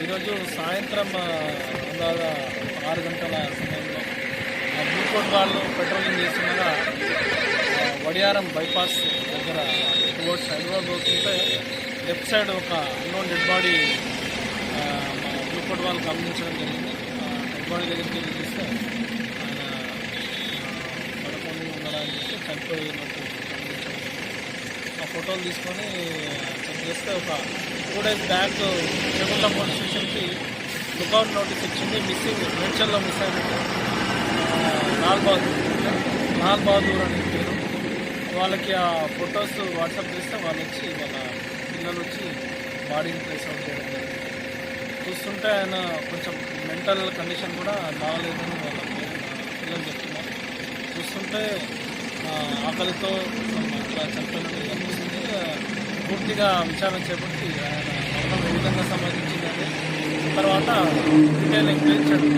ఈరోజు సాయంత్రం అందాగా ఆరు గంటల సమయంలో ఆ బ్లూకోట్ వాళ్ళు పెట్రోలింగ్ చేస్తుండగా వడియారం బైపాస్ దగ్గర టువర్డ్స్ హైదరాబాద్ పోతుంటే లెఫ్ట్ సైడ్ ఒక అన్నోన్ డెడ్ బాడీ ఆ, బ్లూకోట్ వాళ్ళు గమనించడం జరిగింది. ఆ, డెడ్ బాడీ దగ్గరికి వెళ్ళి చూస్తే ఆయన ఆ, పడుకొని ఉండడానికి చూస్తే చనిపోయినట్టు ఆ ఫోటోలు తీసుకొని చెక్ చేస్తే ఒక two days back Chegulla police స్టేషన్కి లుకౌట్ నోటీస్ ఇచ్చింది. మిస్సింగ్ వెంచర్లో మిస్ అయినట్టు లాల్ బహదూర్ లాల్ బహదూర్ అని పేరు. వాళ్ళకి ఆ ఫొటోస్ వాట్సాప్ చేస్తే వాళ్ళు వచ్చి వాళ్ళ పిల్లలు వచ్చి బాడీని ప్లేస్ అవుట్ చేయడం జరిగింది. చూస్తుంటే ఆయన కొంచెం మెంటల్ కండిషన్ కూడా బాగలేదని వాళ్ళ పిల్లలు చెప్తున్నారు. చూస్తుంటే ఆకలితో అట్లా చనిపోయినట్టు పూర్తిగా విచారణ చేపట్టి ఆయన ఏ విధంగా సంబంధించిందని తర్వాత డీటెయిల్ ఎంక్వైరీ